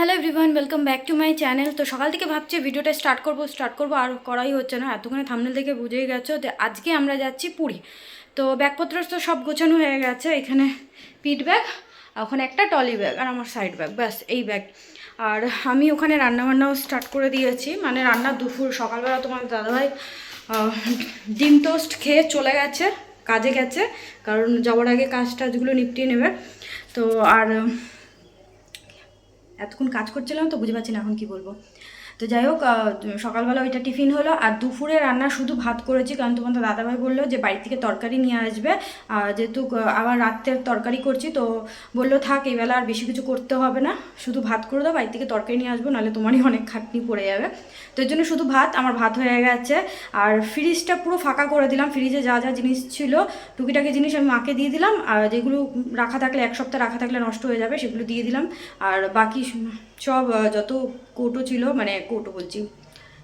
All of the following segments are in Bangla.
Hello everyone welcome back to my channel তো সকাল থেকে ভাবছি ভিডিওটা স্টার্ট করব স্টার্ট করব, আর করাই হচ্ছে না। এতক্ষণে থামনেল থেকে বুঝেই গেছো যে আজকে আমরা যাচ্ছি পুরী। তো ব্যাগপত্র তো সব গোছানো হয়ে গেছে, এখানে পিট ব্যাগ ওখানে একটা টলি ব্যাগ, আর আমার সাইড ব্যাগ ব্যাস, এই ব্যাগ আর আমি ওখানে রান্নাবান্নাও স্টার্ট করে দিয়েছি মানে রান্না দুপুর, সকালবেলা তোমার দাদাভাই ডিম টোস্ট খেয়ে চলে গেছে, কাজে গেছে, কারণ যাওয়ার আগে কাজ টাজগুলো নিপটিয়ে নেবে। তো আর এতক্ষণ কাজ করছিলাম তো বুঝে পারছি না এখন কি বলব। তো যাই হোক সকালবেলা ওইটা টিফিন হলো আর দুপুরে রান্না শুধু ভাত করেছি, কারণ তোমার তো দাদাভাই বলল যে বাড়ি থেকে তরকারি নিয়ে আসবে। আর যেহেতু আবার রাত্রের তরকারি করছি, তো বলল থাক, এই বেলা আর বেশি কিছু করতে হবে না। শুধু ভাত করে দাও, বাড়ি থেকে তরকারি নিয়ে আসব, নাহলে তোমারই অনেক খাটনি পড়ে যাবে। তো এর জন্য শুধু ভাত, আমার ভাত হয়ে গেছে। আর ফ্রিজটা পুরো ফাঁকা করে দিলাম, ফ্রিজে যা যা জিনিস ছিল, টুকিটাকি জিনিস আমি মাকে দিয়ে দিলাম। আর যেগুলো রাখা থাকলে, এক সপ্তাহ রাখা থাকলে নষ্ট হয়ে যাবে, সেগুলো দিয়ে দিলাম। আর বাকি সব যত কৌটো ছিল মানে কৌটো বলছি।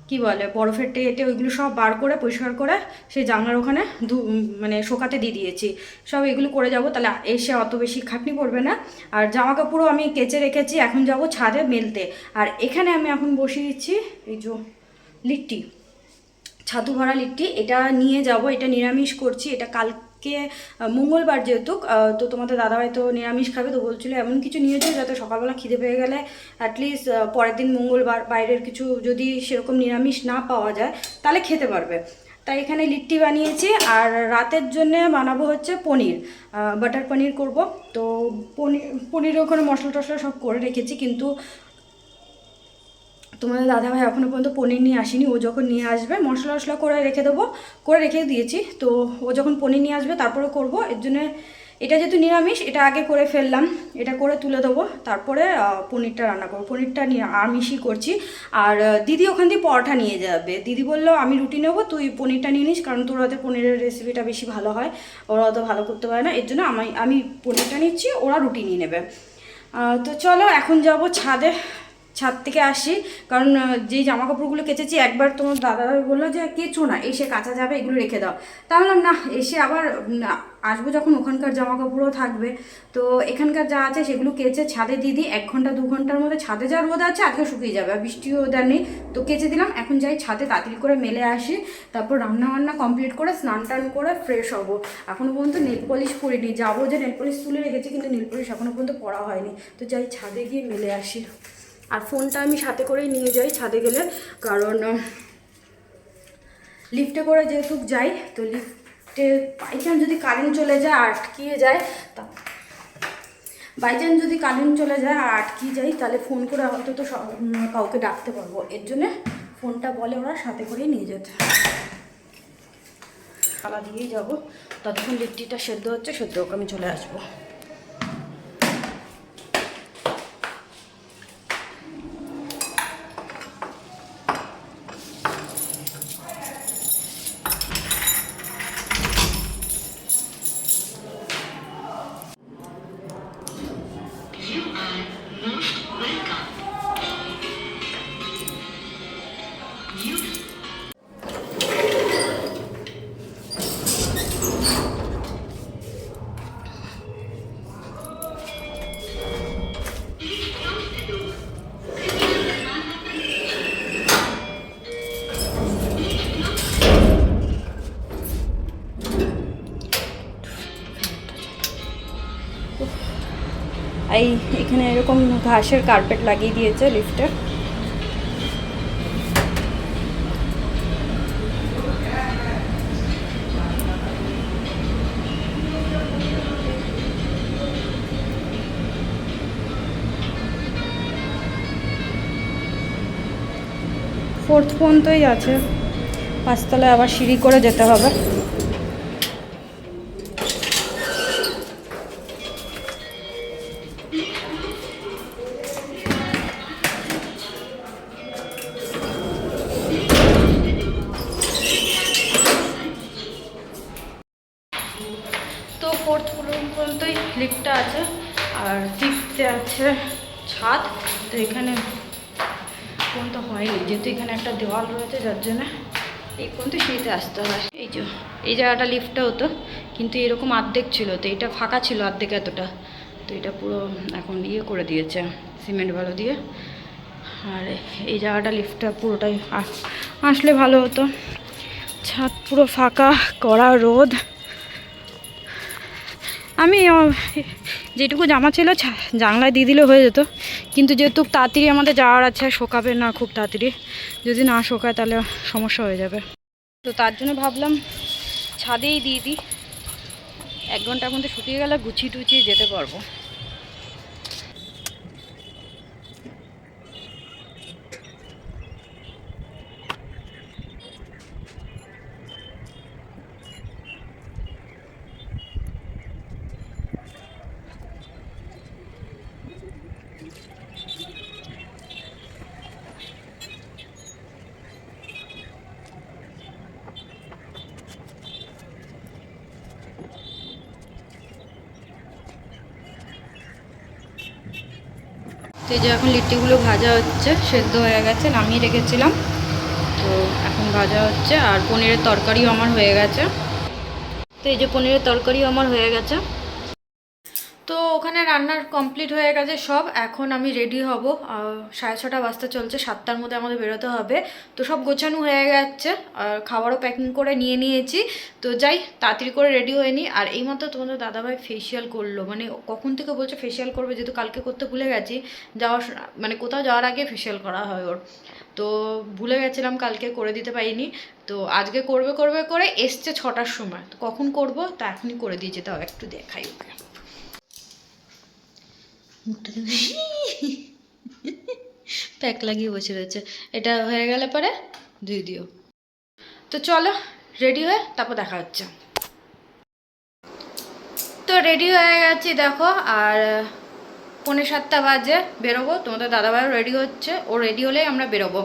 কি বলে, বরফের টেটে ওইগুলো সব বার করে, পরিষ্কার করে সেই জানলার ওখানে ধু মানে শোকাতে দিয়ে দিয়েছি। সব এগুলো করে যাব, তাহলে এসে অত বেশি খাটনি পড়বে না। আর জামা কাপড়ও আমি কেচে রেখেছি, এখন যাব ছাদে মেলতে। আর এখানে আমি এখন বসিয়ে দিচ্ছি এই যে লিট্টি, ছাতু ভরা লিট্টি। এটা নিয়ে যাব, এটা নিরামিষ করছি, এটা কালকে আহ, মঙ্গলবার যেহেতু তো তোমাদের দাদাভাই তো নিরামিষ খাবে তো বলছিল এমন কিছু নিয়ে যাতে সকালবেলা খিদে পেয়ে গেলে অ্যাটলিস্ট পরের দিন মঙ্গলবার বাইরের কিছু যদি সেরকম নিরামিষ না পাওয়া যায় তাহলে খেতে পারবে। তাই এখানে লিট্টি বানিয়েছি আর রাতের জন্যে বানাবো হচ্ছে পনির বাটার পনির করব। তো পনির পনিরের ওখানে মশলা টশলা সব করে রেখেছি কিন্তু তোমাদের দাদাভাই এখনও পর্যন্ত পনির নিয়ে আসেনি। ও যখন নিয়ে আসবে, মশলা মশলা করে রেখে দেবো, করে রেখে দিয়েছি। তো ও যখন পনির নিয়ে আসবে তারপরে করব। এর জন্য এটা যেহেতু নিরামিষ, এটা আগে করে ফেললাম। এটা করে তুলে দেবো। তারপরে পনিরটা রান্না করব। পনিরটা নিয়ে আমিষই করছি। আর দিদি ওখান থেকে পরোটা নিয়ে যাবে। দিদি বলল, আমি রুটি নেব, তুই পনিরটা নিয়ে নিস, কারণ তোর হাতে পনিরের রেসিপিটা বেশি ভালো হয়। ওরা অত ভালো করতে পারে না। এর জন্য আমি আমি পনিরটা নিচ্ছি, ওরা রুটি নিয়ে নেবে। তো চলো, এখন যাব ছাদে। ছাদ থেকে আসি, কারণ যেই জামা কাপড়গুলো কেচেছি, একবার তোমার দাদা বলল যে, কেচো না, এসে কাঁচা যাবে, এগুলো রেখে দাও। তা বললাম, না, এসে আবার আসব যখন, ওখানকার জামা কাপড়ও থাকবে। তো এখানকার যা আছে, সেগুলো কেচে ছাদে দিয়ে দিই, এক ঘণ্টা, দু ঘণ্টার মধ্যে ছাদে যা রোদ আছে, আজকে শুকিয়ে যাবে, আর বৃষ্টিও ওদের নেই। তো কেচে দিলাম, এখন যাই ছাদে তাড়াতাড়ি করে মেলে আসি, তারপর রান্না বান্না কমপ্লিট করে, স্নান টান করে ফ্রেশ হব। এখনও পর্যন্ত নেল পলিশ পরিনি, যাব যে নেল পলিশ তুলে রেখেছি, কিন্তু নেল পলিশ এখনও পর্যন্ত পড়া হয়নি। তো যাই ছাদে গিয়ে মেলে আসি। আর ফোনটা আমি সাথে করেই নিয়ে যাই ছাদে গেলে। কারণ লিফটে করে যেহেতু যাই তো লিফটে বাই চান্স যদি কারেন্ট চলে যায় আর আটকিয়ে যায় তা বাই চান্স যদি কারেন্ট চলে যায় আর আটকিয়ে যাই তাহলে ফোন করে স- উম, কাউকে ডাকতে পারব। এর জন্যে ফোনটা বলে ওরা সাথে করেই নিয়ে যেতে। তালা দিয়েই যাব। ততক্ষণ লিট্টিটা সেদ্ধ হচ্ছে সেদ্ধ আমি চলে আসব। ঘাসের কার্পেট লাগিয়ে দিয়েছে লিফটে ফোর্থ পর্যন্তই আছে। পাঁচতলায় আবার সিঁড়ি করে যেতে হবে। ফিফথে আছে ছাদ, তো এখানে কোন তো হয়নি, যেহেতু এখানে একটা দেওয়াল রয়েছে, যার জন্য এই পর্যন্ত সিঁড়িতে আসতে হয়। এই যে, এই জায়গাটা লিফটটা হতো, কিন্তু এরকম অর্ধেক ছিল, তো এটা ফাঁকা ছিল অর্ধেক এতটা। তো এটা পুরো এখন ইয়ে করে দিয়েছে, সিমেন্ট ভালো দিয়ে। আর এই জায়গাটা লিফটটা পুরোটাই আস- আসলে ভালো হতো। ছাদ পুরো ফাঁকা, কড়া রোদ। আমি যেটুকু জামা ছিল জানলায় দিয়ে দিলে হয়ে যেত। কিন্তু যেহেতু তাড়াতাড়ি আমাদের যাওয়ার আছে শোকাবে না খুব তাড়াতাড়ি। যদি না শোকায় তাহলে সমস্যা হয়ে যাবে। তো তার জন্য ভাবলাম, ছাদেই দিয়ে দিই। এক ঘণ্টার মধ্যে শুকিয়ে গেলে গুছিয়ে টুচিয়ে যেতে পারব। এই যে এখন লিট্টিগুলো ভাজা হচ্ছে, সেদ্ধ হয়ে গেছে, নামিয়ে রেখেছিলাম। তো এখন ভাজা হচ্ছে, আর পনিরের তরকারিও আমার হয়ে গেছে। তো এই যে পনিরের তরকারিও আমার হয়ে গেছে। কমপ্লিট হয়ে গেছে সব, এখন আমি রেডি হব। সাড়ে ছটা বাজতে চলছে, সাতটার মধ্যে আমাদের বেরোতে হবে। তো সব গোছানো হয়ে গেছে, আর খাবারও প্যাকিং করে নিয়ে নিয়েছি। তো যাই, তাড়াতাড়ি করে রেডি হয়ে নিই আর এইমাত্র তোমাদের দাদাভাই ফেসিয়াল করল মানে কখন থেকে বলছে ফেসিয়াল করবে, যেহেতু কালকে করতে ভুলে গেছি, যাওয়ার মানে কোথাও যাওয়ার আগে ফেসিয়াল করা হয় ওর। তো ভুলে গেছিলাম কালকে করে দিতে পারিনি। তো আজকে করবে করবে, করে এসছে ছটার সময়। তো কখন করব, তা এখনই করে দিয়ে যেতে হবে, একটু দেখাই ওকে। মুখটা। প্যাক লাগিয়ে বসে রয়েছে। এটা হয়ে গেলে পরে ধুই দিও। তো চলো রেডি হয়ে তারপর দেখা হচ্ছে। তো রেডি হয়ে গেছি দেখো, আর পৌনে সাতটা বাজে, বেরোবো। তোমাদের দাদাভাইও রেডি হচ্ছে। ও রেডি হলেই আমরা বেরোবো।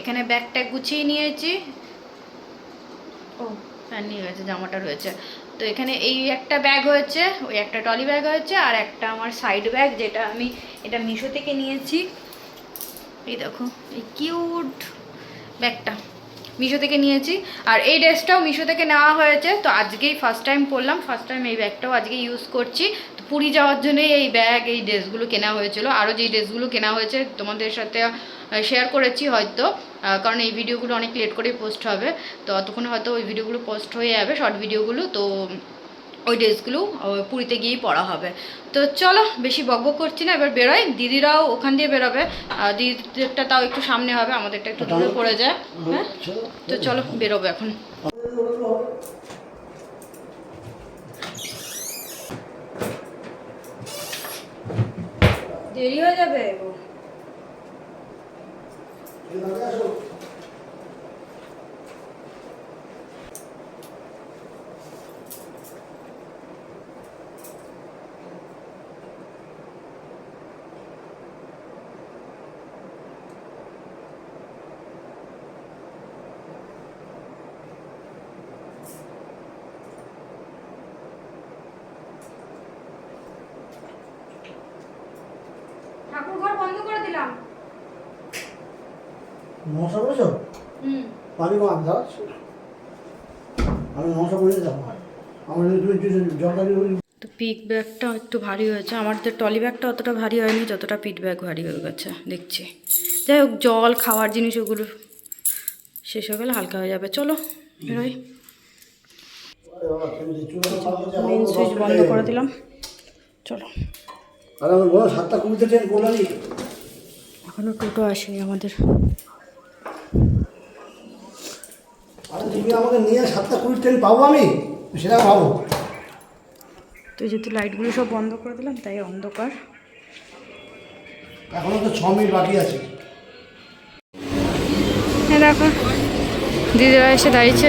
এখানে ব্যাগ ট্যাগ গুছিয়ে নিয়েছি। ও প্যান্ট নিয়ে গেছে, জামাটা রয়েছে। তো এখানে এই একটা ব্যাগ হয়েছে, ওই একটা টলি ব্যাগ হয়েছে আর একটা আমার সাইড ব্যাগ যেটা আমি এটা মিশো থেকে নিয়েছি। এই দেখো, এই কিউট ব্যাগটা মিশো থেকে নিয়েছি। আর এই ড্রেসটাও মিশো থেকে নেওয়া হয়েছে, তো আজকেই ফার্স্ট টাইম পরলাম ফার্স্ট টাইম এই ব্যাগটাও আজকে ইউজ করছি। তো পুরী যাওয়ার জন্যই এই ব্যাগ এই ড্রেসগুলো কেনা হয়েছিল। আরও যেই ড্রেসগুলো কেনা হয়েছে তোমাদের সাথে শেয়ার করেছি হয়তো। কারণ এই ভিডিওগুলো অনেক লেট করেই পোস্ট হবে। তো অতক্ষণে হয়তো ওই ভিডিওগুলো পোস্ট হয়ে যাবে শর্ট ভিডিওগুলো। তো ওই ড্রেসগুলো পুরীতে গিয়েই পড়া হবে। তো চলো বেশি বকবক করছি না এবার বেরোয় দিদিরাও ওখান দিয়ে বেরোবে। আর দিদিদেরটা তাও একটু সামনে হবে আমাদেরটা একটু দূরে পড়ে যায়। হ্যাঁ? তো চলো বেরোবে এখন। দেরি হয়ে যাবে? ঠাকুর ঘর বন্ধ করে দিলাম। মশা করেছ হুম। পানি কম দাও আমি মশা করে যাব আমার। তুমি জলটা তো পিক ব্যাগটা একটু ভারী হয়েছে। আমার তো টলি ব্যাগটা অতটা ভারী হয়নি যতটা পিট ব্যাগ ভারী হয়ে গেছে দেখছি। যাই হোক জল খাওয়ার জিনিস ওগুলো শেষ হয়ে গেলে হালকা হয়ে যাবে। চলো বেরোই। মেন সুইচ বন্ধ করে দিলাম। চলো। এখনও টোটো আসেনি আমাদের। আরে তুমি আমাকে নিয়ে সাতটা কুড়ি ট্রেন পাবো আমি? সেটা ভাবো। তো যেহেতু লাইটগুলো সব বন্ধ করে দিলাম তাই অন্ধকার। এখনও তো ছ মিনিট বাকি আছে। হ্যাঁ দেখো দিদিরা এসে দাঁড়িয়েছে।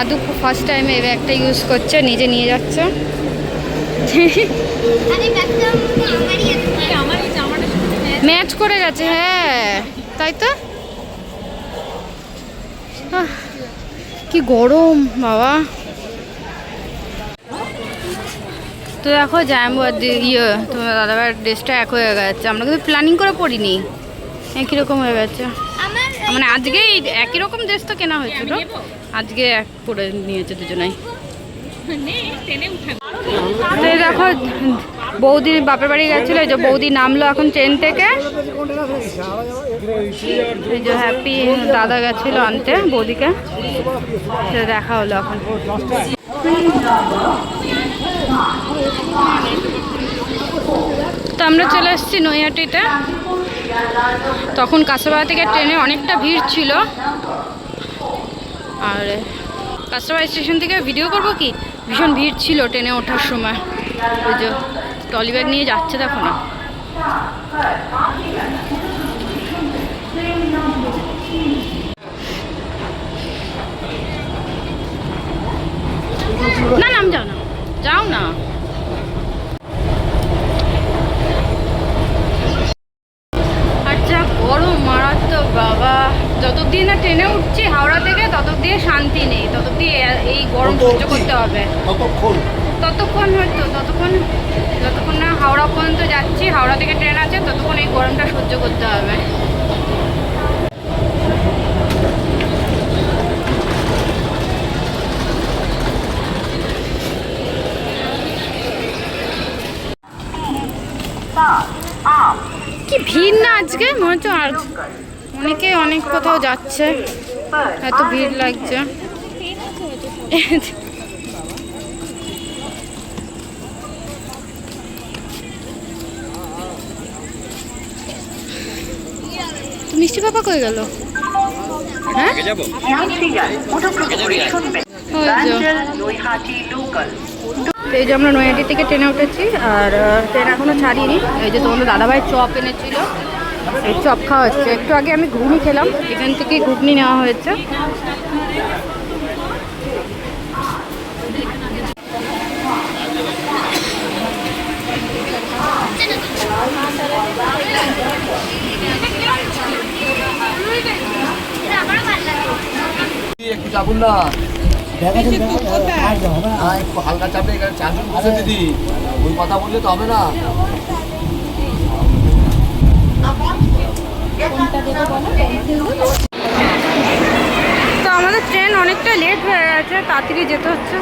আদু ফার্স্ট টাইম এই ব্যাগটা ইউজ করছে নিজে নিয়ে যাচ্ছে। ম্যাচ করে গেছে হ্যাঁ। তাই তো? কি গরম, বাবা। তো দেখো জ্যাম্বো আর দি- ইয়ে তোমার দাদাভাইয়ের ড্রেসটা এক হয়ে গেছে। আমরা কিন্তু প্ল্যানিং করে পড়িনি। একই রকম হয়ে গেছে। মানে আজকে একই রকম ড্রেস তো কেনা হয়েছিল আজকে এক করে নিয়েছে দুজনাই। তো দেখো, বৌদির বাপের বাড়ি গেছিল। যে বৌদি নামলো এখন ট্রেন থেকে। যে হ্যাপি দাদা গেছিল আনতে, বৌদিকে। দেখা হলো এখন। তো আমরা চলে এসেছি নৈহাটিতে। তখন কাঁচাপাড়া থেকে ট্রেনে অনেকটা ভিড় ছিল। আর কাঁচাপাড়া স্টেশন থেকে ভিডিও করব কি? ভীষণ ভিড় ছিল ট্রেনে ওঠার সময়। ওই যে টলি ব্যাগ নিয়ে যাচ্ছে দেখো না নাম যাও না যাও না আচ্ছা গরম মারাত্মক বাবা যতদিন না ট্রেনে উঠছি হাওড়া থেকে ততদিন শান্তি নেই ততদিন এ- এই গরম সহ্য করতে হবে কতক্ষণ ততক্ষণ হয়তো ততক্ষণ যতক্ষণ না হাওড়া পর্যন্ত যাচ্ছি হাওড়া থেকে ট্রেন আছে ততক্ষণ এই গরমটা সহ্য করতে হবে কি ভিড় না আজকে মনে হচ্ছে আর অনেকে অনেক কোথাও যাচ্ছে এত ভিড় লাগছে। মিষ্টি পাপা কই গেল? হ্যাঁ? ওই যে। এই যে আমরা নৈহাটি থেকে ট্রেনে উঠেছি, আর ট্রেন এখনও ছাড়িনি। এই যে তোমাদের দাদাভাই চপ এনেছিল। এই চপ খাওয়া হচ্ছে। একটু আগে আমি ঘুগনি খেলাম। এখান থেকে ঘুগনি নেওয়া হয়েছে। একটু না। হালকা চাপে চারজন বসে দিদি। ওই কথা বললে তো হবে না। তো আমাদের ট্রেন অনেকটা লেট হয়ে গেছে তাড়াতাড়ি যেতে হচ্ছে।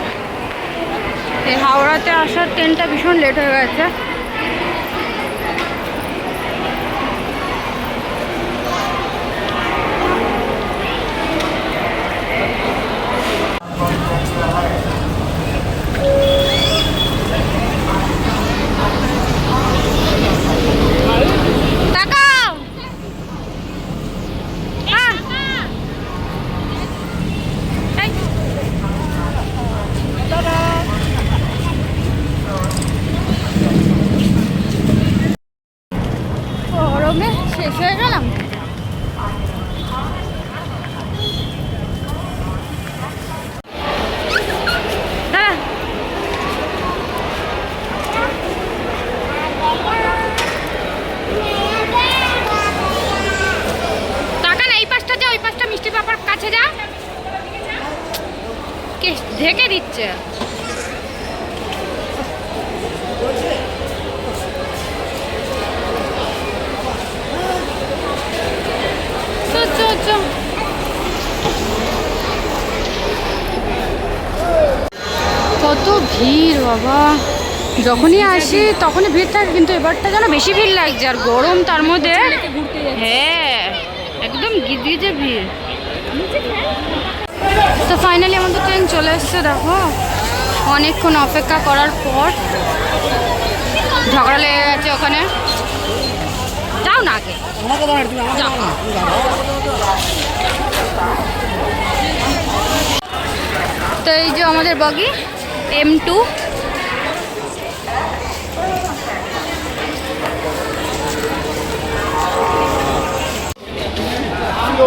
এই হাওড়াতে আসার ট্রেনটা ভীষণ লেট হয়ে গেছে তাকাও আহ! এই। গরমে শেষ হয়ে গেলাম দাঁড়া। টাকা না এই পাশটা যা ওই পাশটা মিষ্টি পাপার কাছে যা কে ঢেকে দিচ্ছে। কত ভিড়, বাবা। যখনই আসি, তখনই ভিড় থাকে, কিন্তু এবারটা যেন বেশি ভিড় লাগছে, আর গরম তার মধ্যে হ্যাঁ একদম গিজগিজে ভিড়। তো ফাইনালি আমাদের ট্রেন চলে এসছে দেখো। অনেকক্ষণ অপেক্ষা করার পর ঝগড়া লেগে গেছে ওখানে। যাও না আগে। তো এই যে আমাদের বগি এম টু তো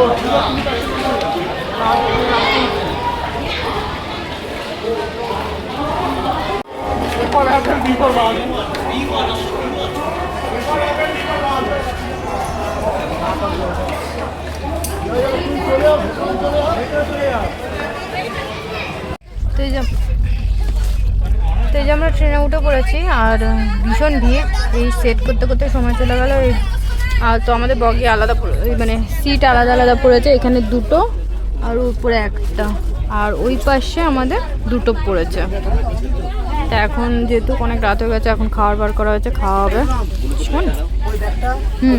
যে তো এই যে আমরা ট্রেনে উঠে পড়েছি আর ভীষণ ভিড়। এই সেট করতে করতে সময় চলে গেল। আর তো আমাদের বগি আলাদা মানে সিট আলাদা আলাদা পড়েছে। এখানে দুটো আর উপরে একটা। আর ওই পাশে আমাদের দুটো পড়েছে। তা এখন যেহেতু অনেক রাত হয়ে গেছে এখন খাওয়ার বার করা হয়েছে খাওয়া হবে। শোন। হুম।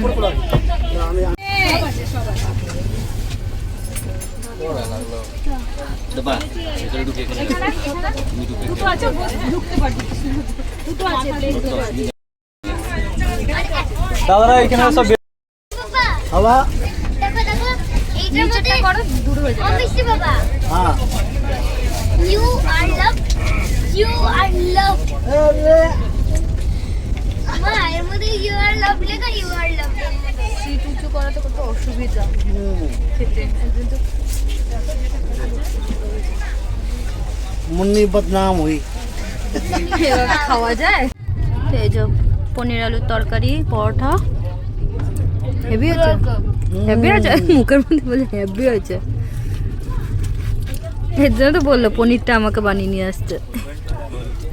দাদারা এখানে সব বাবা বাবা। দেখো দেখো এইটার মধ্যে করো দূর হয়ে যাবে। বাবা। হ্যাঁ। ইউ আর লাভ ইউ আর লাভ মা এর মধ্যে ইউ আর লাভ লেখা ইউ আর লাভ সিট উঁচু করাতে কত অসুবিধা? খেতে মুন্নি বদনাম হই। খাওয়া যায়? এই যে পনির আলুর তরকারি পরোটা। হেভি হয়েছে হেভি হয়েছে মুখের মধ্যে বলে হেভি হয়েছে এর জন্য তো বলল পনিরটা আমাকে বানিয়ে নিয়ে আসতে।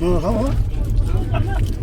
Non.